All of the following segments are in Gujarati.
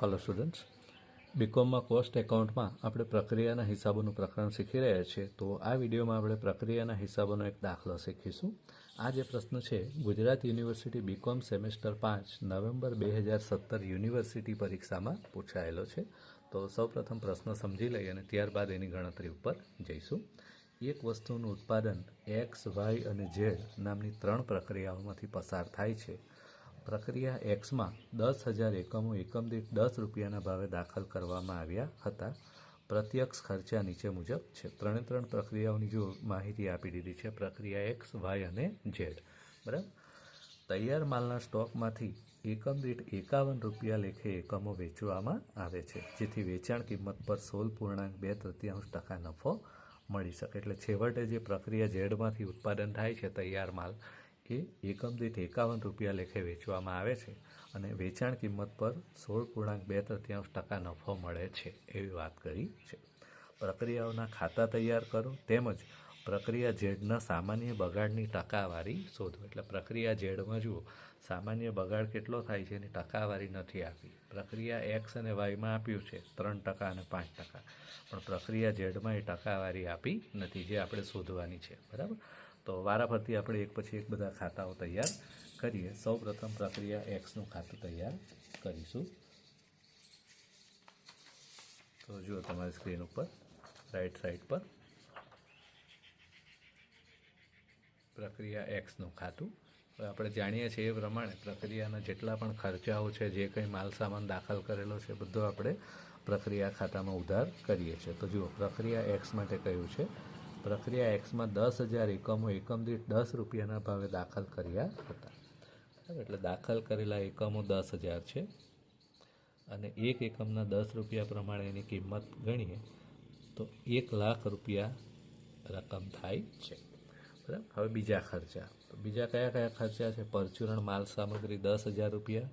હલો સ્ટુડન્ટ્સ બીકોમમાં કોસ્ટ એકાઉન્ટમાં આપણે પ્રક્રિયાના હિસાબોનું પ્રકરણ શીખી રહ્યા છીએ. તો આ વિડીયોમાં આપણે પ્રક્રિયાના હિસાબોનો એક દાખલો શીખીશું. આ જે પ્રશ્ન છે, ગુજરાત યુનિવર્સિટી બીકોમ સેમેસ્ટર પાંચ, નવેમ્બર બે હજાર સત્તર યુનિવર્સિટી પરીક્ષામાં પૂછાયેલો છે. તો સૌપ્રથમ પ્રશ્ન સમજી લઈ અને ત્યારબાદ એની ગણતરી ઉપર જઈશું. એક વસ્તુનું ઉત્પાદન એક્સ વાય અને ઝેડ નામની ત્રણ પ્રક્રિયાઓમાંથી પસાર થાય છે. પ્રક્રિયા એક્સમાં દસ હજાર એકમો એકમ દીઠ દસ રૂપિયાના ભાવે દાખલ કરવામાં આવ્યા હતા. પ્રત્યક્ષ ખર્ચા નીચે મુજબ છે. ત્રણે ત્રણ પ્રક્રિયાઓની જો માહિતી આપી દીધી છે, પ્રક્રિયા એક્સ વાય અને ઝેડ બરાબર? તૈયાર માલના સ્ટોકમાંથી એકમ દીઠ એકાવન રૂપિયા લેખે એકમો વેચવામાં આવે છે, જેથી વેચાણ કિંમત પર સોળ પૂર્ણાંક બે તૃતીયાંશ ટકા નફો મળી શકે. એટલે છેવટે જે પ્રક્રિયા ઝેડમાંથી ઉત્પાદન થાય છે, તૈયાર માલ એ એકમ દીઠ એકાવન રૂપિયા લેખે વેચવામાં આવે છે અને વેચાણ કિંમત પર સોળ પૂર્ણાંક બે તૃતીયાંશ ટકા નફો મળે છે એવી વાત કરી છે. પ્રક્રિયાઓના ખાતા તૈયાર કરો તેમજ પ્રક્રિયા ઝેડના સામાન્ય બગાડની ટકાવારી શોધો. એટલે પ્રક્રિયા ઝેડમાં જુઓ, સામાન્ય બગાડ કેટલો થાય છે એની ટકાવારી નથી આપી. પ્રક્રિયા એક્સ અને વાયમાં આપ્યું છે, ત્રણ ટકા અને પાંચ ટકા. પણ પ્રક્રિયા ઝેડમાં એ ટકાવારી આપી નથી, જે આપણે શોધવાની છે. બરાબર? તો વારાફરતી આપણે એક પછી એક બધા ખાતાઓ તૈયાર કરીએ. સૌ પ્રથમ પ્રક્રિયા એક્સનું ખાતું તૈયાર કરીશું. તો જુઓ તમારી સ્ક્રીન ઉપર, રાઈટ સાઈડ પર. પ્રક્રિયા એક્સનું ખાતું. હવે આપણે જાણીએ છીએ એ પ્રમાણે પ્રક્રિયાના જેટલા પણ ખર્ચાઓ છે, જે કંઈ માલ સામાન દાખલ કરેલો છે, બધો આપણે પ્રક્રિયા ખાતામાં ઉધાર કરીએ છીએ. તો જુઓ, પ્રક્રિયા એક્સ માટે કયું છે? પ્રક્રિયા એક્સમાં દસ હજાર એકમો એકમ દીઠ દસ રૂપિયાના ભાવે દાખલ કર્યા હતા. એટલે દાખલ કરેલા એકમો દસ હજાર છે. અને એક એકમના દસ રૂપિયા પ્રમાણે એની કિંમત ગણીએ તો એક લાખ રૂપિયા રકમ થાય છે. બરાબર? હવે બીજા ખર્ચા. તો બીજા કયા કયા ખર્ચા છે? પરચુરણ માલ સામગ્રી દસ હજાર રૂપિયા.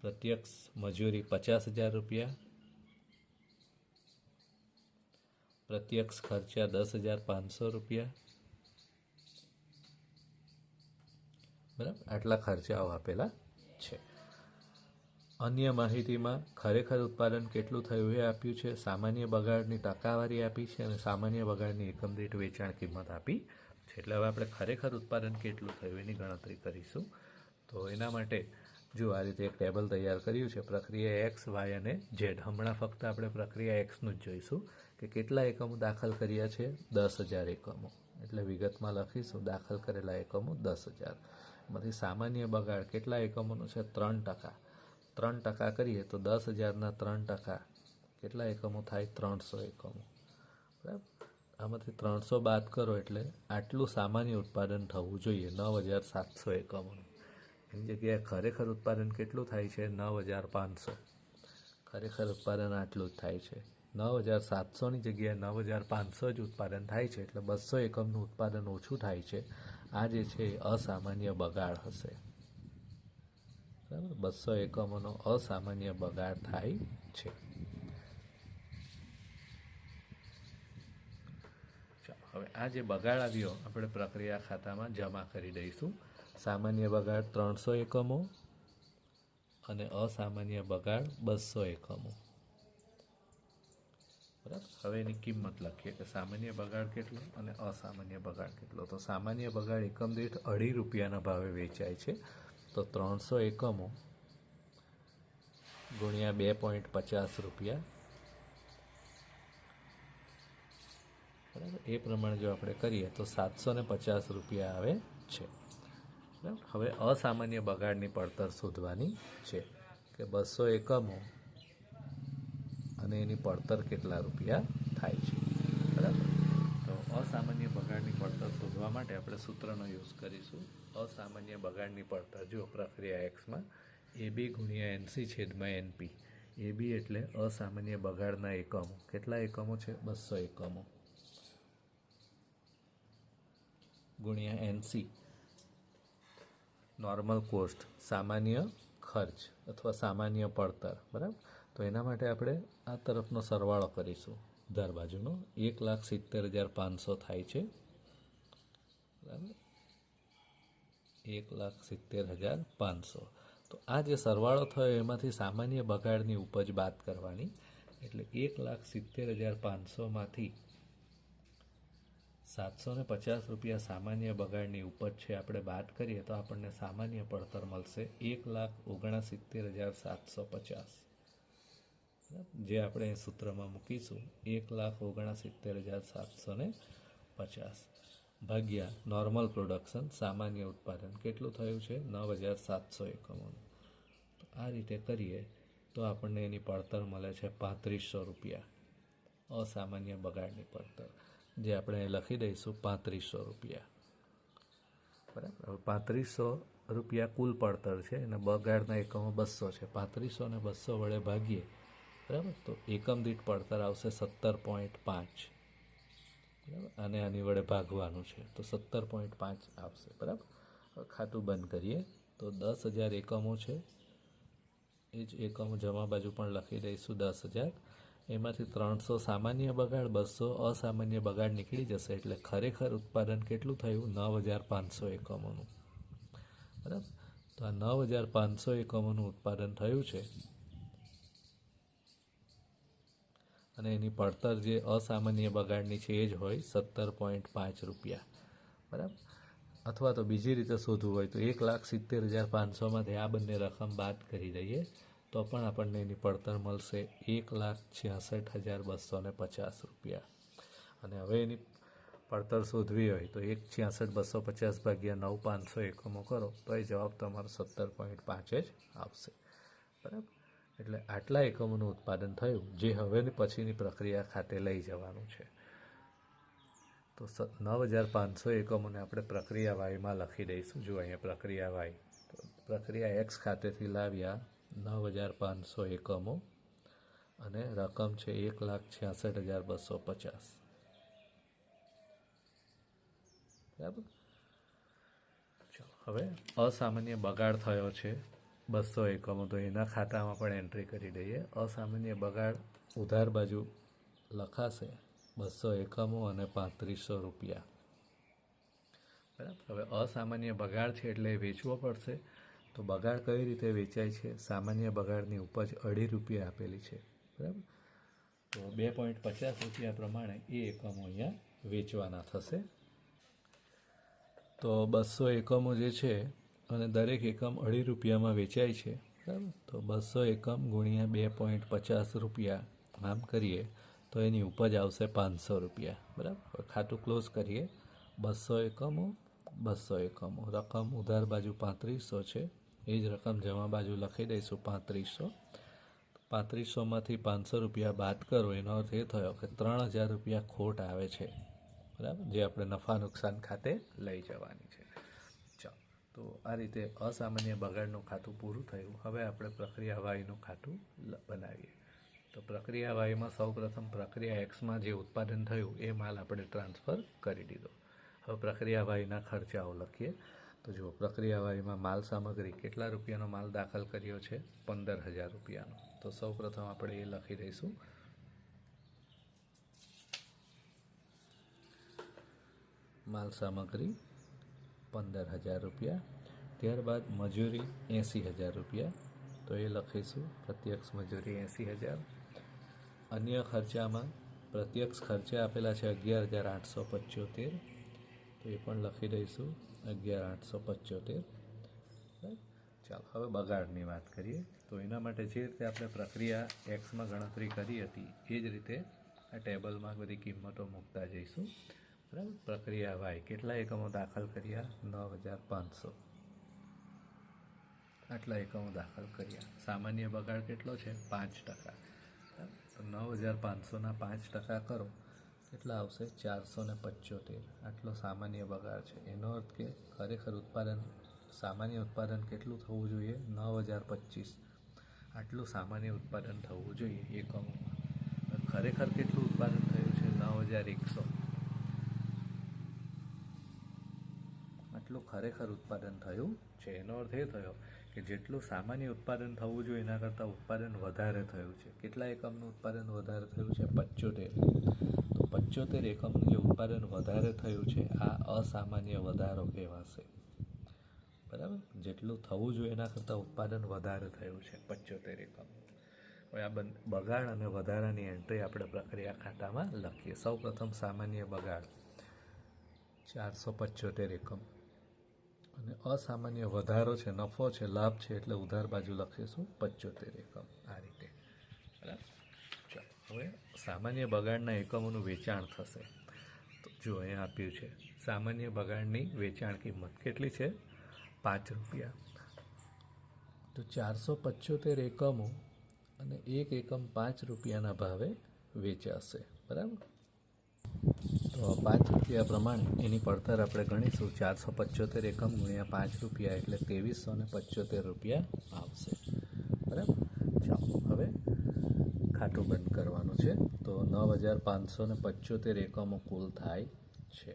પ્રત્યક્ષ મજૂરી પચાસ હજાર રૂપિયા. પ્રત્યક્ષ ખર્ચા દસ હજાર પાંચસો રૂપિયા. બરાબર? આટલા ખર્ચાઓ આપેલા છે. અન્ય માહિતીમાં ખરેખર ઉત્પાદન કેટલું થયું એ આપ્યું છે. સામાન્ય બગાડની ટકાવારી આપી છે અને સામાન્ય બગાડની એકમ દીઠ વેચાણ કિંમત આપી છે. એટલે હવે આપણે ખરેખર ઉત્પાદન કેટલું થયું એની ગણતરી કરીશું. તો એના માટે જો આ રીતે એક ટેબલ તૈયાર કર્યું છે, પ્રક્રિયા એક્સ, વાય અને ઝેડ. હમણાં ફક્ત આપણે પ્રક્રિયા એક્સનું જ જોઈશું. કે કેટલા એકમો દાખલ કર્યા છે? દસ હજાર એકમો. એટલે વિગતમાં લખીશું. દાખલ કરેલા એકમો દસ હજાર. એમાંથી સામાન્ય બગાડ કેટલા એકમોનું છે? ત્રણ ટકા. ત્રણ ટકા કરીએ તો દસ હજારના ત્રણ ટકા. કેટલા એકમો થાય? ત્રણસો એકમો. બરાબર? આમાંથી ત્રણસો બાદ કરો એટલે આટલું સામાન્ય ઉત્પાદન થવું જોઈએ. નવ હજાર સાતસો એકમોનું. એની જગ્યાએ ખરેખર ઉત્પાદન કેટલું થાય છે? નવ હજાર પાંચસો. ખરેખર ઉત્પાદન આટલું જ થાય છે. નવ હજાર સાતસોની જગ્યાએ નવ હજાર પાંચસો જ ઉત્પાદન થાય છે, એટલે બસો એકમનું ઉત્પાદન ઓછું થાય છે. આ જે છે અસામાન્ય બગાડ હશે. બરાબર? બસો એકમોનો અસામાન્ય બગાડ થાય છે. હવે આ જે બગાડ આવ્યો, આપણે પ્રક્રિયા ખાતામાં જમા કરી દઈશું. સામાન્ય બગાડ ત્રણસો એકમો અને અસામાન્ય બગાડ બસો એકમો. બરાબર? હવે એની કિંમત લખીએ કે સામાન્ય બગાડ કેટલો અને અસામાન્ય બગાડ કેટલો. તો સામાન્ય બગાડ એકમ દીઠ અઢી રૂપિયાના ભાવે વેચાય છે. તો ત્રણસો એકમો ગુણ્યા બે પોઈન્ટ પચાસ રૂપિયા. બરાબર? એ પ્રમાણે જો આપણે કરીએ તો સાતસો ને પચાસ રૂપિયા આવે છે. બરાબર? હવે અસામાન્ય બગાડની પડતર શોધવાની છે કે બસો એકમો અને એની પડતર કેટલા રૂપિયા થાય છે. બરાબર? તો અસામાન્ય બગાડની પડતર શોધવા માટે આપણે સૂત્રનો યુઝ કરીશું. અસામાન્ય બગાડની પડતર, જો પ્રક્રિયા એક્સમાં એ બી ગુણ્યા એનસી છેદમાં એનપી એ બી એટલે અસામાન્ય બગાડના એકમો. કેટલા એકમો છે? બસો એકમો. ગુણ્યા એનસી નોર્મલ કોસ્ટ સામાન્ય ખર્ચ અથવા સામાન્ય પડતર. બરાબર? તો એના માટે આપણે આ તરફનો સરવાળો કરીશું. ધાર બાજુનો એક લાખ સિત્તેર હજાર પાંચસો થાય છે. બરાબર? એક લાખ સિત્તેર હજાર પાંચસો. તો આ જે સરવાળો થયો એમાંથી સામાન્ય બગાડની ઉપજ બાદ કરવાની. એટલે એક લાખ સિત્તેર હજાર પાંચસોમાંથી સાતસો ને પચાસ રૂપિયા સામાન્ય બગાડની ઉપજ છે આપણે બાદ કરીએ તો આપણને સામાન્ય પડતર મળશે એક લાખ ઓગણસિત્તેર હજાર સાતસો પચાસ. જે આપણે સૂત્રમાં મૂકીશું, એક લાખ ઓગણસિત્તેર હજાર સાતસો ને પચાસ. ભાગ્યા નોર્મલ પ્રોડક્શન સામાન્ય ઉત્પાદન. કેટલું થયું છે? નવ હજાર સાતસો એકમોનું તો આ રીતે કરીએ, તો આપણને એની પડતર મળે છે પાંત્રીસો રૂપિયા. અસામાન્ય બગાડની પડતર. જે આપણે લખી દઈશું પાંત્રીસો રૂપિયા. બરાબર? હવે પાંત્રીસો રૂપિયા કુલ પડતર છે. અને બગાડના એકમો બસો છે. પાંત્રીસો ને બસો વડે ભાગીએ બરાબર? તો એકમ દીઠ પડતર આવશે સત્તર પોઈન્ટ પાંચ. બરાબર? અને આની વડે ભાગવાનું છે, તો સત્તર પોઈન્ટ પાંચ આવશે. બરાબર? ખાતું બંધ કરીએ. તો દસ હજાર એકમો છે. એ જ એકમો જમા બાજુ પણ લખી દઈશું દસ હજાર. એમાંથી ત્રણસો સામાન્ય બગાડ, બસો અસામાન્ય બગાડ નીકળી જશે. એટલે ખરેખર ઉત્પાદન કેટલું થયું? નવ હજાર પાંચસો એકમોનું. બરાબર? તો આ નવ હજાર પાંચસો એકમોનું ઉત્પાદન થયું છે. અને એની પડતર જે અસામાન્ય બગાડની છે એ જ હોય, સત્તર પોઈન્ટ પાંચ રૂપિયા. બરાબર? અથવા તો બીજી રીતે શોધવું હોય તો એક લાખ સિત્તેર હજાર પાંચસોમાંથી આ બંને રકમ બાદ કરી દઈએ, તો પણ આપણને એની પડતર મળશે એક લાખ છ્યાસઠ હજાર બસો ને પચાસ રૂપિયા. અને હવે એની પડતર શોધવી હોય તો એક છ્યાસઠ બસો પચાસ ભાગ્યા નવ પાંચસો એકમો કરો, તો એ જવાબ તમારો સત્તર પોઈન્ટ પાંચ જ આવશે. બરાબર? એટલે આટલા એકમોનું ઉત્પાદન થયું, જે હવેની પછીની પ્રક્રિયા ખાતે લઈ જવાનું છે. તો સ, નવ હજાર પાંચસો એકમોને આપણે પ્રક્રિયા વાયમાં લખી દઈશું. જો અહીંયા પ્રક્રિયા વાય, તો પ્રક્રિયા એક્સ ખાતેથી લાવ્યા નવ હજાર પાંચસો એકમો અને રકમ છે એક લાખ છ્યાસઠ હજાર બસો પચાસ. બરાબર? ચાલો, હવે અસામાન્ય બગાડ થયો છે. બસો એકમો તો એના ખાતામાં પણ એન્ટ્રી કરી દઈએ. અસામાન્ય બગાડ ઉધાર બાજુ લખાશે બસો એકમો અને પાંત્રીસો રૂપિયા. બરાબર? હવે અસામાન્ય બગાડ છે એટલે વેચવો પડશે. તો બગાડ કઈ રીતે વેચાય છે? સામાન્ય બગાડની ઉપજ અઢી રૂપિયા આપેલી છે. બરાબર? તો બે પોઈન્ટ પચાસ રૂપિયા પ્રમાણે એ એકમો અહીંયા વેચવાના થશે. તો બસો એકમો જે છે અને દરેક એકમ અઢી રૂપિયામાં વેચાય છે. બરાબર? તો બસો એકમ ગુણ્યા બે પોઈન્ટ પચાસ રૂપિયા. આમ કરીએ તો એની ઉપજ આવશે પાંચસો રૂપિયા. બરાબર? ખાતું ક્લોઝ કરીએ. બસો એકમો બસો એકમો. રકમ ઉધાર બાજુ પાંત્રીસો છે. એ જ રકમ જમા બાજુ લખી દઈશું, પાંત્રીસો. પાંત્રીસોમાંથી પાંચસો રૂપિયા બાદ કરો. એનો અર્થ એ થયો કે ત્રણ હજાર રૂપિયા ખોટ આવે છે. બરાબર? જે આપણે નફા નુકસાન ખાતે લઈ જવાની છે. તો આ રીતે અસામાન્ય બગાડનું ખાતું પૂરું થયું. હવે આપણે પ્રક્રિયા વાયનું ખાતું બનાવીએ. તો પ્રક્રિયા વાયમાં સૌપ્રથમ પ્રક્રિયા એક્સમાં જે ઉત્પાદન થયું, એ માલ આપણે ટ્રાન્સફર કરી દીધો. હવે પ્રક્રિયા વાયના ખર્ચાઓ લખીએ. તો જુઓ પ્રક્રિયા વાયમાં માલ સામગ્રી કેટલા રૂપિયાનો માલ દાખલ કર્યો છે? પંદર હજાર રૂપિયાનો. તો સૌપ્રથમ આપણે એ લખી દઈશું. માલ સામગ્રી પંદર હજાર રૂપિયા. ત્યારબાદ મજૂરી એંસી હજાર રૂપિયા. તો એ લખીશું, પ્રત્યક્ષ મજૂરી એંસી હજાર. અન્ય ખર્ચામાં પ્રત્યક્ષ ખર્ચા આપેલા છે અગિયાર હજાર આઠસો પંચોતેર. તો એ પણ લખી દઈશું, અગિયાર આઠસો પંચોતેર. ચાલો, હવે બગાડની વાત કરીએ. તો એના માટે જે રીતે આપણે પ્રક્રિયા એક્સમાં ગણતરી કરી હતી, એ જ રીતે આ ટેબલમાં બધી કિંમતો મૂકતા જઈશું. બરાબર પ્રક્રિયા વાય. કેટલા એકમો દાખલ કર્યા? નવ હજાર પાંચસો. આટલા એકમો દાખલ કર્યા. સામાન્ય બગાડ કેટલો છે? પાંચ ટકા. નવ હજાર પાંચસોના પાંચ ટકા કરો. કેટલા આવશે? ચારસો ને પંચોતેર. આટલો સામાન્ય બગાડ છે. એનો અર્થ કે ખરેખર ઉત્પાદન, સામાન્ય ઉત્પાદન કેટલું થવું જોઈએ? નવ હજાર પચીસ. આટલું સામાન્ય ઉત્પાદન થવું જોઈએ એકમોમાં. ખરેખર કેટલું ઉત્પાદન થયું છે? નવ હજાર એકસો. આટલું ખરેખર ઉત્પાદન થયું છે, એનો અર્થ એ થયો કે જેટલું સામાન્ય ઉત્પાદન થવું જોઈએ, એના કરતાં ઉત્પાદન વધારે થયું છે. કેટલા એકમનું ઉત્પાદન વધારે થયું છે? પંચોતેર. તો પંચોતેર એકમનું જે ઉત્પાદન વધારે થયું છે, આ અસામાન્ય વધારો કહેવાશે. બરાબર? જેટલું થવું જોઈએ, એના કરતાં ઉત્પાદન વધારે થયું છે, પંચોતેર એકમ. હવે આ બગાડ અને વધારાની એન્ટ્રી આપણે પ્રક્રિયા ખાતામાં લખીએ. સૌ પ્રથમ સામાન્ય બગાડ. ચારસો પંચોતેર એકમ. અને અસામાન્ય વધારો છે, નફો છે, લાભ છે, એટલે ઉધાર બાજુ લખીશું પંચોતેર એકમ. આ રીતે. બરાબર? હવે સામાન્ય બગાડના એકમોનું વેચાણ થશે. તો જો અહીંયા આપ્યું છે, સામાન્ય બગાડની વેચાણ કિંમત કેટલી છે? પાંચ રૂપિયા. તો ચારસો પંચોતેર એકમો અને એક એકમ પાંચ રૂપિયાના ભાવે વેચાશે. બરાબર? તો પાંચ રૂપિયા પ્રમાણે એની પડતર આપણે ગણીશું. ચારસો પંચોતેર એકમ ગુણ્યા પાંચ રૂપિયા એટલે ત્રેવીસો ને પંચોતેર રૂપિયા આવશે. બરાબર? ચાલો, હવે ખાટું બંધ કરવાનું છે. તો નવ હજાર પાંચસો ને પંચોતેર એકમો કુલ થાય છે.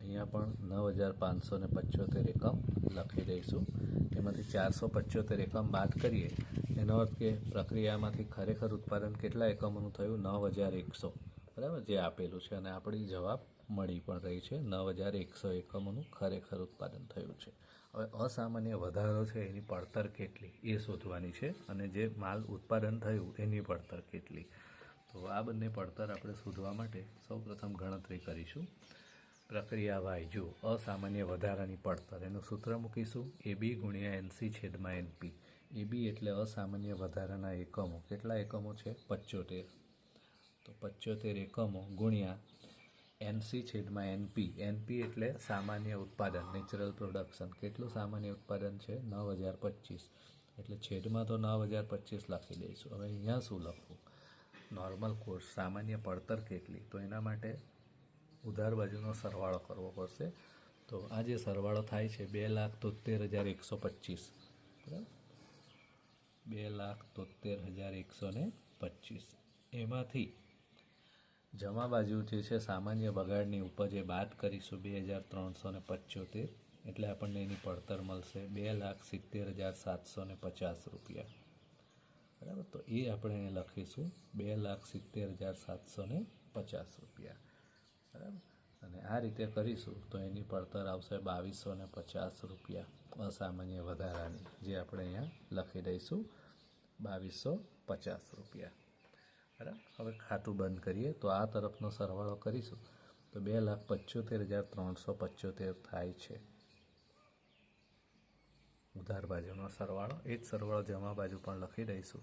અહીંયા પણ નવ હજાર પાંચસો ને પંચોતેર એકમ લખી દઈશું. એમાંથી ચારસો પંચોતેર એકમ બાદ કરીએ. એનો અર્થ કે પ્રક્રિયામાંથી ખરેખર ઉત્પાદન કેટલા એકમોનું થયું? નવ હજાર એકસો. બરાબર? જે આપેલું છે અને આપણી જવાબ મળી પણ રહી છે. નવ હજાર એકસો એકમોનું ખરેખર ઉત્પાદન થયું છે. હવે અસામાન્ય વધારો છે, એની પડતર કેટલી? એ શોધવાની છે. અને જે માલ ઉત્પાદન થયું, એની પડતર કેટલી? તો આ બંને પડતર આપણે શોધવા માટે સૌપ્રથમ ગણતરી કરીશું. પ્રક્રિયા વાય જો અસામાન્ય વધારાની પડતર. એનું સૂત્ર મૂકીશું. એ બી ગુણ્યા એનસી છેદમાં એનપી એ બી એટલે અસામાન્ય વધારાના એકમો. કેટલા એકમો છે? પંચોતેર. તો પંચોતેર એકમો ગુણ્યા એનસી છેદમાં એનપી. એનપી એટલે સામાન્ય ઉત્પાદન નેચરલ પ્રોડક્શન કેટલું સામાન્ય ઉત્પાદન છે? નવ હજાર પચીસ. એટલે છેદમાં તો નવ હજાર પચીસ લખી દઈશું. હવે અહીંયા શું લખવું? નોર્મલ કોર્સ સામાન્ય પડતર કેટલી? તો એના માટે ઉધાર બાજુનો સરવાળો કરવો પડશે. તો આ જે સરવાળો થાય છે, બે લાખ તોતેર હજાર એકસો પચીસ. બરાબર? બે લાખ તોતેર હજાર એકસો ને પચીસ. એમાંથી જમા બાજુ જે છે સામાન્ય બગાડની ઉપજ બાદ કરીશું બે હજાર ત્રણસો ને પંચોતેર, એટલે આપણને એની પડતર મળશે બે લાખ સિત્તેર હજાર સાતસો ને પચાસ રૂપિયા. બરાબર? તો એ આપણે લખીશું, બે લાખ સિત્તેર હજાર સાતસો ને પચાસ રૂપિયા. બરાબર? અને આ રીતે કરીશું તો એની પડતર આવશે બાવીસો ને પચાસ રૂપિયા, અસામાન્ય વધારાની, જે આપણે અહીંયા લખી દઈશું, બાવીસો પચાસ રૂપિયા. બરાબર? હવે ખાતું બંધ કરીએ તો આ તરફનો સરવાળો કરીશું. તો બે લાખ પંચોતેર હજાર ત્રણસો પંચોતેર થાય છે. ઉધાર બાજુનો સરવાળો, એ જ સરવાળો જમા બાજુ પણ લખી દઈશું.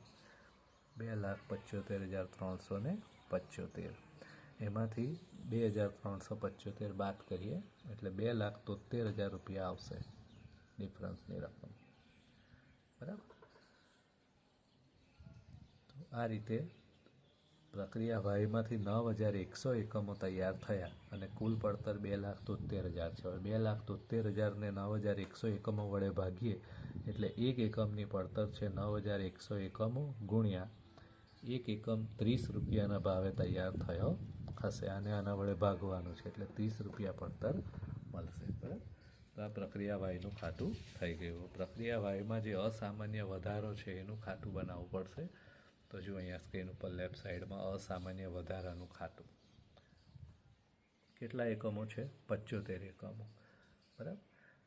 બે લાખ પંચોતેર હજાર ત્રણસો ને પંચોતેર. એમાંથી બે હજાર ત્રણસો પંચોતેર બાદ કરીએ, એટલે બે લાખ તોતેર હજાર રૂપિયા આવશે ડિફરન્સની રકમ. બરાબર? તો આ રીતે પ્રક્રિયા વાયમાંથી નવ હજાર એકસો એકમો તૈયાર થયા અને કુલ પડતર બે લાખ તોતેર હજાર છે. બે લાખ તોતેર હજારને નવ હજાર એકસો એકમો વડે ભાગીએ એટલે એક એકમની પડતર છે નવ હજાર એકસો એકમો ગુણ્યા એક એકમ ત્રીસ રૂપિયાના ભાવે તૈયાર થયો હશે. આને આના વડે ભાગવાનું છે એટલે ત્રીસ રૂપિયા પડતર મળશે. બરાબર? તો આ પ્રક્રિયા વાયનું ખાતું થઈ ગયું. પ્રક્રિયા વાયમાં જે અસામાન્ય વધારો છે એનું ખાતું બનાવવું પડશે. તો જો અહીંયા સ્ક્રીન ઉપર લેફ્ટ સાઈડમાં અસામાન્ય વધારાનું ખાતું. કેટલા એકમો છે? પંચોતેર એકમો. બરાબર?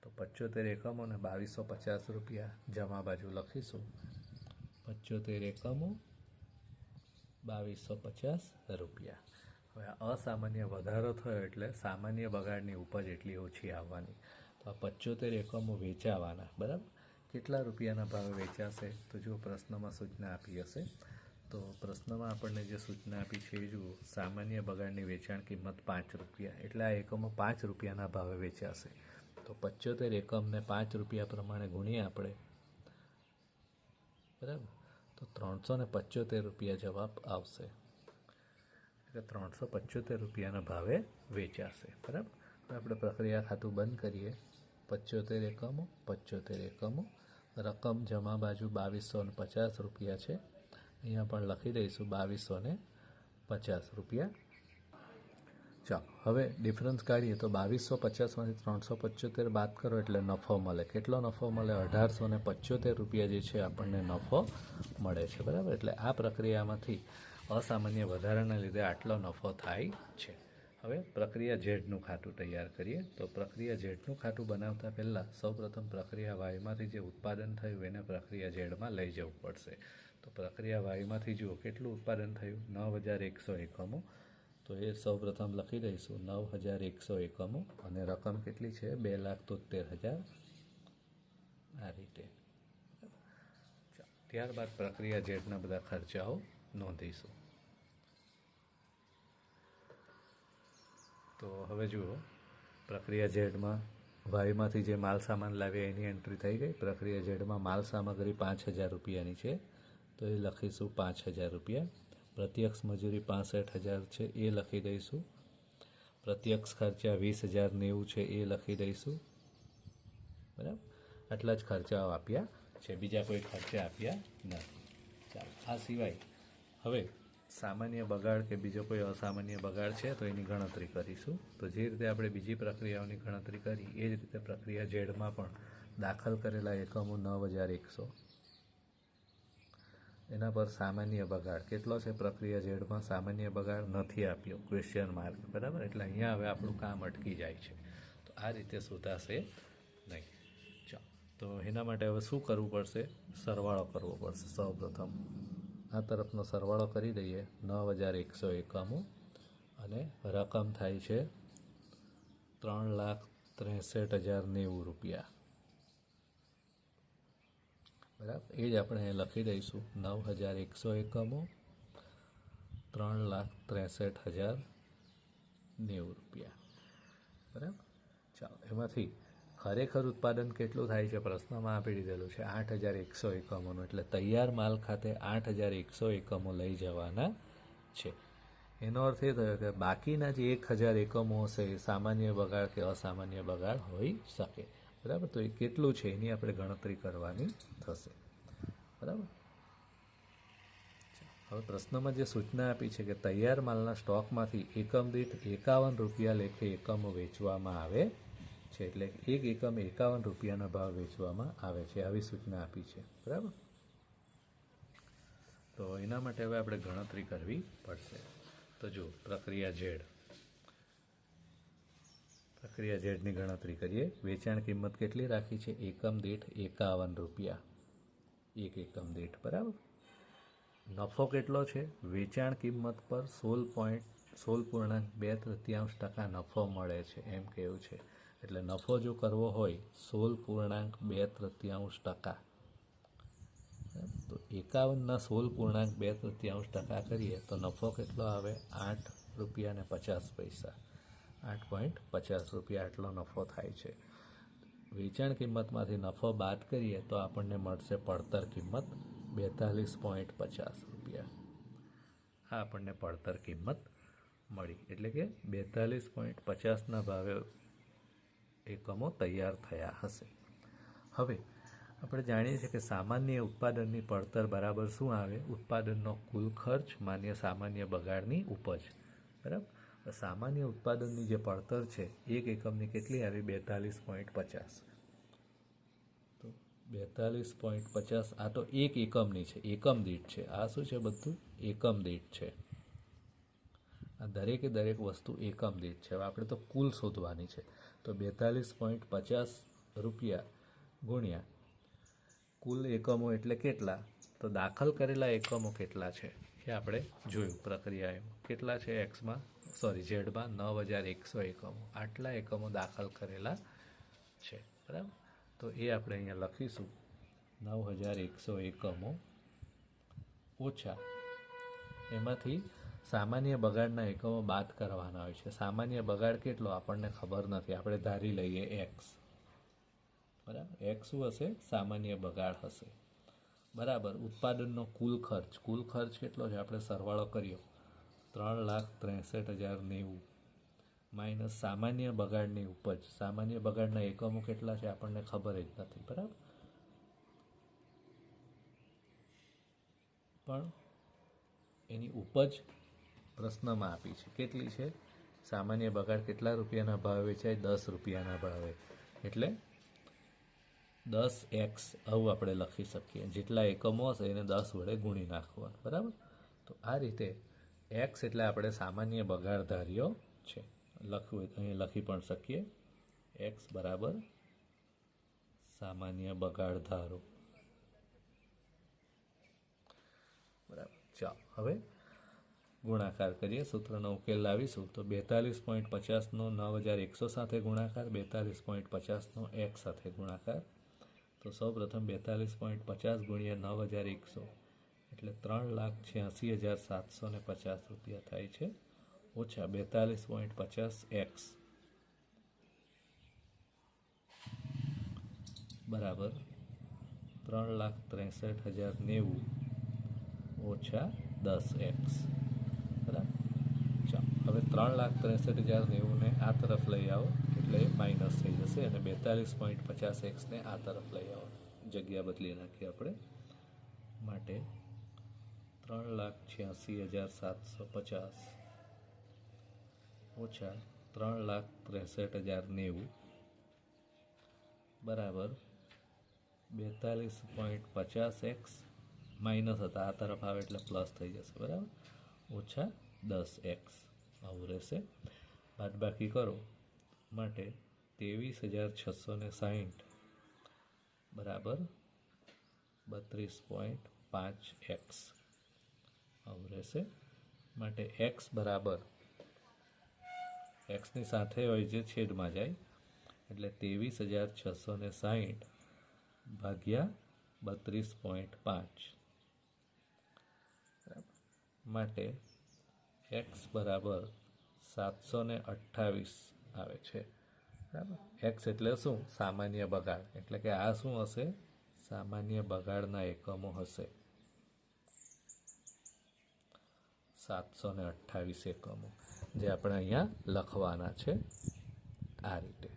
તો પંચોતેર એકમોને બાવીસો પચાસ રૂપિયા જમા બાજુ લખીશું. પંચોતેર એકમો, બાવીસો પચાસ રૂપિયા. હવે અસામાન્ય વધારો થયો એટલે સામાન્ય બગાડની ઉપજ એટલી ઓછી આવવાની. તો આ પંચોતેર એકમો વેચાવાના. બરાબર? કેટલા રૂપિયાના ભાવે વેચાશે? તો જો પ્રશ્નમાં સૂચના આપી હશે, તો પ્રશ્નમાં આપણને જે સૂચના આપી છે, એ જુઓ. સામાન્ય બગાડની વેચાણ કિંમત પાંચ રૂપિયા, એટલે આ એકમો પાંચ રૂપિયાના ભાવે વેચાશે. તો પંચોતેર એકમને પાંચ રૂપિયા પ્રમાણે ગુણીએ આપણે. બરાબર? તો ત્રણસો ને પંચોતેર રૂપિયા જવાબ આવશે. એટલે ત્રણસો પંચોતેર રૂપિયાના ભાવે વેચાશે. બરાબર? આપણે પ્રક્રિયા ખાતું બંધ કરીએ. પંચોતેર એકમો પંચોતેર એકમો. રકમ જમા બાજુ બાવીસો ને પચાસ રૂપિયા છે. અહીંયા પણ લખી દઈશું બાવીસો ને પચાસ રૂપિયા. ચાલો, હવે ડિફરન્સ કાઢીએ તો બાવીસો પચાસમાંથી ત્રણસો પંચોતેર બાદ કરો એટલે નફો મળે. કેટલો નફો મળે? અઢારસો ને પંચોતેર રૂપિયા જે છે આપણને નફો મળે છે. બરાબર? એટલે આ પ્રક્રિયામાંથી અસામાન્ય વધારાના લીધે આટલો નફો થાય છે. હવે પ્રક્રિયા ઝેડનું ખાતું તૈયાર કરીએ. તો પ્રક્રિયા ઝેડનું ખાતું બનાવતા પહેલાં સૌપ્રથમ પ્રક્રિયા વાયુમાંથી જે ઉત્પાદન થયું એને પ્રક્રિયા ઝેડમાં લઈ જવું પડશે. તો પ્રક્રિયા વાયુમાંથી જુઓ કેટલું ઉત્પાદન થયું? નવ હજાર એકસો એકમો તો એ સૌપ્રથમ લખી દઈશું નવ હજાર એકસો એકમો અને રકમ કેટલી છે? બે લાખ તોતેર હજાર. આ રીતે. ત્યારબાદ પ્રક્રિયા ઝેડના બધા ખર્ચાઓ નોંધીશું. તો હવે જુઓ, પ્રક્રિયા ઝેડમાં વાયુમાંથી જે માલ સામાન લાવ્યા એની એન્ટ્રી થઈ ગઈ. પ્રક્રિયા ઝેડમાં માલ સામગ્રી પાંચ હજાર રૂપિયાની છે. તો એ લખીશું પાંચ હજાર રૂપિયા. પ્રત્યક્ષ મજૂરી પાસઠ હજાર છે, એ લખી દઈશું. પ્રત્યક્ષ ખર્ચા વીસ હજાર નેવું છે, એ લખી દઈશું. બરાબર? આટલા જ ખર્ચાઓ આપ્યા છે. બીજા કોઈ ખર્ચા આપ્યા નથી. ચાલો, આ સિવાય હવે સામાન્ય બગાડ કે બીજો કોઈ અસામાન્ય બગાડ છે, તો એની ગણતરી કરીશું. તો જે રીતે આપણે બીજી પ્રક્રિયાઓની ગણતરી કરી, એ જ રીતે પ્રક્રિયા ઝેડમાં પણ દાખલ કરેલા એકમો નવ હજાર એકસો. એના પર સામાન્ય બગાડ. કેટલો છે પ્રક્રિયા ઝેડમાં સામાન્ય બગાડ નથી આપ્યો ક્વેશ્ચન માર્ક બરાબર? એટલે અહીંયા હવે આપણું કામ અટકી જાય છે. તો આ રીતે શોધાશે નહીં. ચાલો. તો એના માટે હવે શું કરવું પડશે? સરવાળો કરવો પડશે સૌપ્રથમ. આ તરફનો સરવાળો કરી દઈએ. નવ હજાર એકસો એકાણું અને રકમ થાય છે ત્રણ લાખ ત્રેસઠ હજાર નેવું રૂપિયા. બરાબર? એ જ આપણે લખી દઈશું. નવ હજાર એકસો એકમો ત્રણ લાખ ત્રેસઠ હજાર નેવું રૂપિયા. બરાબર? ચાલો, એમાંથી ખરેખર ઉત્પાદન કેટલું થાય છે? પ્રશ્નમાં આપી દીધેલું છે. આઠ હજાર એકસો એકમોનું, એટલે તૈયાર માલ ખાતે આઠ હજાર એકસો એકમો લઈ જવાના છે. એનો અર્થ એ થયો કે બાકીના જે એક હજાર એકમો હશે, એ સામાન્ય બગાડ કે અસામાન્ય બગાડ હોઈ શકે. બરાબર? તો એ કેટલું છે? એની આપણે ગણતરી કરવાની થશે. બરાબર? હવે પ્રશ્નમાં જે સૂચના આપી છે કે તૈયાર માલના સ્ટોકમાંથી એકમ દીઠ એકાવન રૂપિયા લેખે એકમો વેચવામાં આવે છે. એટલે એક એકમ એકાવન રૂપિયાનો ભાવ વેચવામાં આવે છે. આવી સૂચના આપી છે. બરાબર? તો એના માટે હવે આપણે ગણતરી કરવી પડશે. તો જો, પ્રક્રિયા ઝેડ પ્રક્રિયા ઝેડની ગણતરી કરીએ. વેચાણ કિંમત કેટલી રાખી છે? એકમ દીઠ એકાવન રૂપિયા. એક એકમ દીઠ. બરાબર? નફો કેટલો છે? વેચાણ કિંમત પર સોળ પોઈન્ટ, સોળ પૂર્ણાંક બે તૃતીયાંશ ટકા નફો મળે છે એમ કેવું છે. એટલે નફો જો કરવો હોય સોળ પૂર્ણાંક બે તૃતીયાંશ ટકા. તો એકાવનના સોળ પૂર્ણાંક બે તૃતીયાંશ ટકા કરીએ, તો નફો કેટલો આવે? આઠ રૂપિયા ને પચાસ પૈસા. આઠ પોઈન્ટ પચાસ રૂપિયા આટલો નફો થાય છે. વેચાણ કિંમતમાંથી નફો બાદ કરીએ, તો આપણને મળશે પડતર કિંમત બેતાલીસ પોઈન્ટ પચાસ રૂપિયા. આ આપણને પડતર કિંમત મળી. એટલે કે બેતાલીસ પોઈન્ટ પચાસના ભાવે એકમો તૈયાર થયા હશે. હવે, આપણે જાણીએ છીએ કે સામાન્ય ઉત્પાદનની પડતર બરાબર શું આવે? ઉત્પાદનનો કુલ ખર્ચ માન્ય સામાન્ય બગાડની ઉપજ. બરાબર? સામાન્ય ઉત્પાદનની જે પડતર છે, એક એકમની કેટલી આવી? બેતાલીસ પોઈન્ટ પચાસ. તો બેતાલીસ પોઈન્ટ પચાસ આ તો એક એકમની છે, એકમ દીઠ છે. આ શું છે બધું? એકમ દીઠ છે. આ દરેકે દરેક વસ્તુ એકમ દીઠ છે. હવે આપણે તો કુલ શોધવાની છે. તો બેતાલીસ પોઈન્ટ પચાસ રૂપિયા ગુણ્યા કુલ એકમો એટલે કેટલા? તો દાખલ કરેલા એકમો કેટલા છે? એ આપણે જોયું પ્રક્રિયા કેટલા છે એક્સમાં સોરી ઝેડમાં નવ હજાર એકસો એકમો. આટલા એકમો દાખલ કરેલા છે. બરાબર? તો એ આપણે અહીંયા લખીશું. નવ હજાર એકસો એકમો ઓછા. એમાંથી સામાન્ય બગાડના એકમો બાદ કરવાના હોય છે. સામાન્ય બગાડ કેટલો આપણને ખબર નથી. આપણે ધારી લઈએ એક્સ બરાબર? એક્સ શું હશે? સામાન્ય બગાડ હશે. બરાબર? ઉત્પાદનનો કુલ ખર્ચ. કુલ ખર્ચ કેટલો છે? આપણે સરવાળો કર્યો. ત્રણ લાખ ત્રેસઠ હજાર નેવું. માઇનસ સામાન્ય બગાડની ઉપજ. સામાન્ય બગાડના એકમો કેટલા છે? આપણને ખબર જ નથી. બરાબર? પણ એની ઉપજ પ્રશ્નમાં આપી છે. કેટલી છે? સામાન્ય બગાડ કેટલા રૂપિયાના ભાવે વેચાય દસ રૂપિયાના ભાવે. એટલે દસ એક્સ આવું આપણે લખી શકીએ. જેટલા એકમો હશે એને દસ વડે ગુણી નાખવાનું. બરાબર? તો આ રીતે એક્સ એટલે આપણે સામાન્ય બગાડ ધાર્યો છે. લખવું હોય અહીં લખી પણ શકીએ. એક્સ બરાબર સામાન્ય બગાડ ધારો બરાબર. ચાલો, હવે ગુણાકાર કરીએ, સૂત્રનો ઉકેલ લાવીશું તો બેતાલીસ પોઈન્ટ પચાસનો નવ હજાર એકસો સાથે ગુણાકાર, બેતાલીસ પોઈન્ટ પચાસનો એક સાથે ગુણાકાર. તો સૌ પ્રથમ બેતાલીસ પોઈન્ટ પચાસ ગુણ્યા નવ હજાર એકસો, એટલે ત્રણ લાખ છ્યાસી હજાર સાતસો ને પચાસ રૂપિયા થાય છે, ઓછા બેતાલીસ પોઈન્ટ પચાસ એક્સ. બરાબર. ત્રણ લાખ ત્રેસઠ હજાર નેવું, ઓછા દસ એક્સ. હવે ત્રણ લાખ ત્રેસઠ હજાર નેવુંને આ તરફ લઈ આવો, એટલે માઇનસ થઈ જશે અને બેતાલીસ પોઈન્ટ પચાસ એક્સને આ તરફ લઈ આવો. જગ્યા બદલી નાખીએ આપણે. માટે ત્રણ લાખ છ્યાસી હજાર સાતસો પચાસ ઓછા ત્રણ લાખ ત્રેસઠ હજાર નેવું બરાબર બેતાલીસ પોઈન્ટ પચાસ એક્સ માઇનસ હતા. આ તરફ આવે એટલે પ્લસ થઈ જશે. બરાબર? ઓછા દસ એક્સ આવું રહેશે. બાદબાકી કરો. માટે ત્રેવીસ હજાર છસો ને સાહીઠ. બરાબર? બત્રીસ પોઈન્ટ પાંચ એક્સ. આવું રહેશે. માટે એક્સ બરાબર. એક્સની સાથે હોય જે છેદમાં જાય. એટલે ત્રેવીસ હજાર છસો ને સાહીઠ ભાગ્યા બત્રીસ પોઈન્ટ પાંચ. માટે એક્સ બરાબર સાતસો ને અઠ્ઠાવીસ આવે છે. બરાબર? એક્સ એટલે શું? સામાન્ય બગાડ. એટલે કે આ શું હશે? સામાન્ય બગાડના એકમો હશે. સાતસો ને અઠ્ઠાવીસ એકમો. જે આપણે અહીંયા લખવાના છે આ રીતે.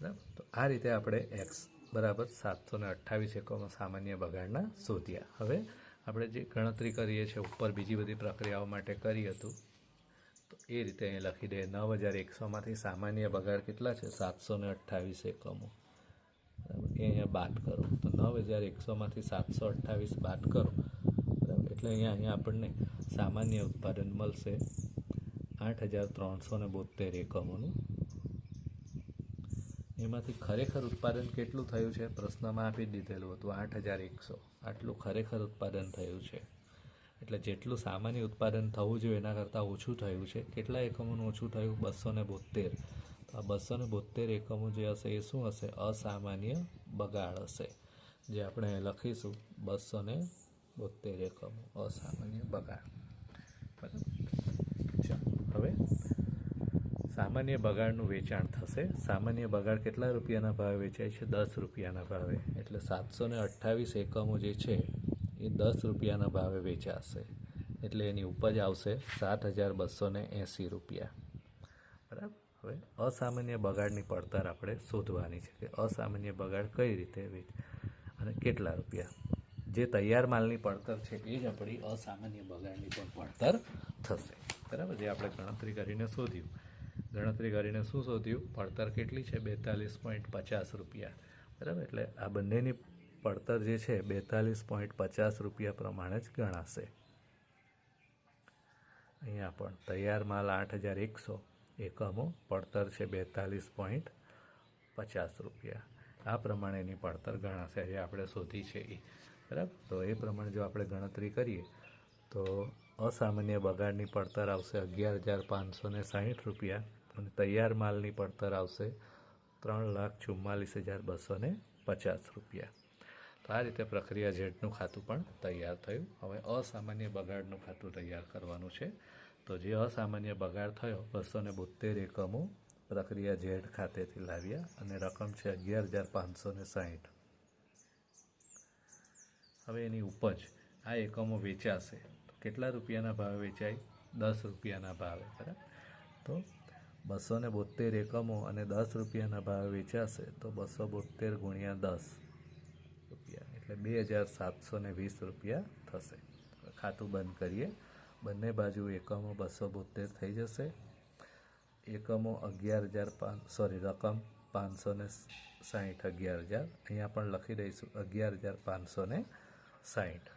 બરાબર? તો આ રીતે આપણે એક્સ બરાબર સાતસો ને અઠ્ઠાવીસ એકમો સામાન્ય બગાડના શોધ્યા. હવે આપણે જે ગણતરી કરીએ છીએ ઉપર બીજી બધી પ્રક્રિયાઓ માટે કરી હતું, તો એ રીતે અહીં લખી દઈએ. નવ હજાર એકસોમાંથી સામાન્ય બગાડ કેટલા છે? સાતસો ને અઠ્ઠાવીસ એકમો. બરાબર? એ અહીંયા બાદ કરો. તો નવ હજાર એકસોમાંથી સાતસો અઠ્ઠાવીસ બાદ કરો. બરાબર? એટલે અહીંયા અહીંયા આપણને સામાન્ય ઉત્પાદન મળશે આઠ હજાર ત્રણસો ને બોતેર એકમોનું. એમાંથી ખરેખર ઉત્પાદન કેટલું થયું છે? પ્રશ્નમાં આપી દીધેલું હતું. આઠ હજાર એકસો. આટલું ખરેખર ઉત્પાદન થયું છે. એટલે જેટલું સામાન્ય ઉત્પાદન થવું જોઈએ એના કરતાં ઓછું થયું છે. કેટલા એકમોનું ઓછું થયું? બસો ને બોતેર તો આ બસો ને બોતેર એકમો જે હશે એ શું હશે? અસામાન્ય બગાડ હશે. જે આપણે લખીશું, બસો ને બોતેર એકમો અસામાન્ય બગાડ. બરાબર? ચાલો, હવે સામાન્ય બગાડનું વેચાણ થશે. સામાન્ય બગાડ કેટલા રૂપિયાના ભાવે વેચાય છે? દસ રૂપિયાના ભાવે. એટલે સાતસો ને અઠ્ઠાવીસ એકમો જે છે, એ દસ રૂપિયાના ભાવે વેચાશે. એટલે એની ઉપજ આવશે સાત હજાર બસો ને એંસી રૂપિયા. બરાબર? હવે અસામાન્ય બગાડની પડતર આપણે શોધવાની છે કે અસામાન્ય બગાડ કઈ રીતે વેચ અને કેટલા રૂપિયા? જે તૈયાર માલની પડતર છે, એ જ આપણી અસામાન્ય બગાડની પણ પડતર થશે. બરાબર? જે આપણે ગણતરી કરીને શોધ્યું. ગણતરી કરીને શું શોધ્યું? પડતર કેટલી છે? બેતાલીસ પોઈન્ટ પચાસ રૂપિયા. બરાબર? એટલે આ બંનેની પડતર જે છે, બેતાલીસ પોઈન્ટ પચાસ રૂપિયા પ્રમાણે જ ગણાશે. અહીંયા પણ તૈયાર માલ આઠ હજાર એકસો. એકમો, પડતર છે બેતાલીસ પોઈન્ટ પચાસ રૂપિયા. આ પ્રમાણેની પડતર ગણાશે, જે આપણે શોધી છે એ બરાબર? તો એ પ્રમાણે જો આપણે ગણતરી કરીએ, તો અસામાન્ય બગાડની પડતર આવશે અગિયાર હજાર પાંચસો ને સાહીઠ રૂપિયા. અને તૈયાર માલની પડતર આવશે ત્રણ લાખ ચુમ્માલીસ હજાર બસો પચાસ રૂપિયા. તો આ રીતે પ્રક્રિયા ઝેડનું ખાતું પણ તૈયાર થયું. હવે અસામાન્ય બગાડનું ખાતું તૈયાર કરવાનું છે. તો જે અસામાન્ય બગાડ થયો, બસો ને બોતેર એકમો પ્રક્રિયા ઝેડ ખાતેથી લાવ્યા અને રકમ છે અગિયાર હજાર પાંચસો ને સાહીઠ. હવે એની ઉપજ, આ એકમો વેચાશે. કેટલા રૂપિયાના ભાવે વેચાય? દસ રૂપિયાના ભાવે, બરાબર? તો બસો ને બોતેર એકમો અને દસ રૂપિયાના ભાવે વેચાશે, તો બસો બોતેર ગુણ્યા દસ રૂપિયા. એટલે બે હજાર સાતસો ને વીસ રૂપિયા થશે. ખાતું બંધ કરીએ. બંને બાજુ એકમો બસો બોતેર થઈ જશે. એકમો અગિયાર હજાર પાંચ સોરી રકમ પાંચસો ને સાહીઠ અગિયાર હજાર. અહીંયા પણ લખી દઈશું, અગિયાર હજાર પાંચસો ને સાહીઠ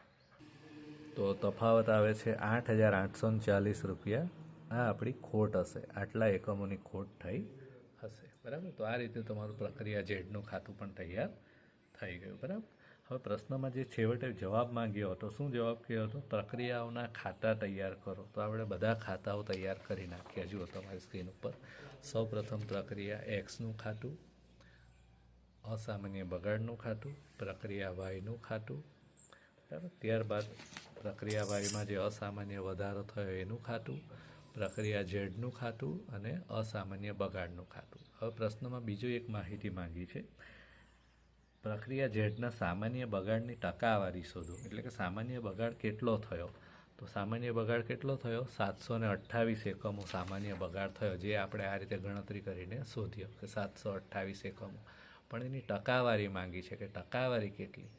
તો તફાવત આવે છે આઠ હજાર આઠસો ચાલીસ રૂપિયા. આ આપણી ખોટ હશે. આટલા એકમોની ખોટ થઈ હશે. બરાબર? તો આ રીતે તમારું પ્રક્રિયા ઝેડનું ખાતું પણ તૈયાર થઈ ગયું. બરાબર? હવે પ્રશ્નમાં જે છેવટે જવાબ માંગ્યો હતો, શું જવાબ કયો હતો? પ્રક્રિયાઓના ખાતા તૈયાર કરો. તો આપણે બધા ખાતાઓ તૈયાર કરી નાખ્યા જુઓ તમારી સ્ક્રીન ઉપર. સૌ પ્રથમ પ્રક્રિયા એક્સનું ખાતું, અસામાન્ય બગાડનું ખાતું, પ્રક્રિયા વાયનું ખાતું. બરાબર? ત્યારબાદ પ્રક્રિયા વાયમાં જે અસામાન્ય વધારો થયો એનું ખાતું. પ્રક્રિયા ઝેડનું ખાતું અને અસામાન્ય બગાડનું ખાતું. હવે પ્રશ્નમાં બીજો એક માહિતી માંગી છે. પ્રક્રિયા ઝેડના સામાન્ય બગાડની ટકાવારી શોધો. એટલે કે સામાન્ય બગાડ કેટલો થયો? તો સામાન્ય બગાડ કેટલો થયો? સાતસો ને અઠ્ઠાવીસ એકમો સામાન્ય બગાડ થયો, જે આપણે આ રીતે ગણતરી કરીને શોધ્યો કે સાતસો અઠ્ઠાવીસ એકમો. પણ એની ટકાવારી માંગી છે કે ટકાવારી કેટલી?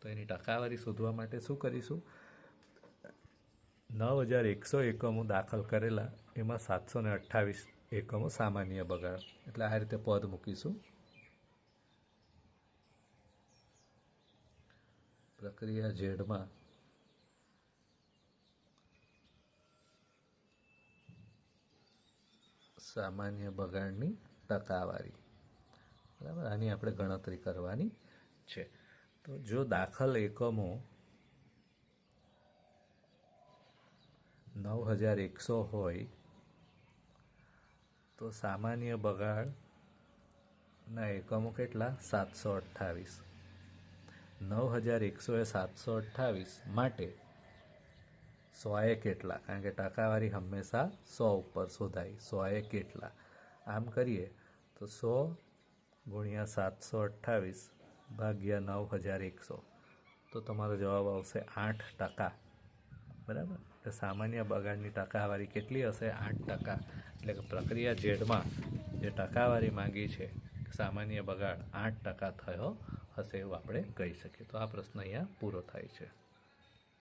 તો એની ટકાવારી શોધવા માટે શું કરીશું? નવ હજાર એકસો એકમો દાખલ કરેલા એમાં સાતસો ને અઠ્ઠાવીસ એકમો સામાન્ય બગાડ. એટલે આ રીતે પદ મૂકીશું. પ્રક્રિયા ઝેડમાં સામાન્ય બગાડની ટકાવારી. બરાબર? આની આપણે ગણતરી કરવાની છે. તો જો દાખલ એકમો નવ હજાર એકસો હોય, તો સામાન્ય બગાડના એકમો કેટલા? સાતસો અઠ્ઠાવીસ. નવ હજાર એકસો એ સાતસો અઠ્ઠાવીસ માટે સોએ કેટલા? કારણ કે ટકાવારી હંમેશા સો ઉપર શોધાય. સોએ કેટલા? આમ કરીએ તો સો ગુણ્યા સાતસો અઠ્ઠાવીસ ભાગ્યા નવ હજાર એકસો. તો તમારો જવાબ આવશે આઠ ટકા. બરાબર? તો સામાન્ય બગાડની ટકાવારી કેટલી હશે? આઠ ટકા. એટલે કે પ્રક્રિયા ઝેડમાં જે ટકાવારી માંગી છે, સામાન્ય બગાડ આઠ ટકા થયો હશે એવું આપણે કહી શકીએ. તો આ પ્રશ્ન અહીંયા પૂરો થાય છે.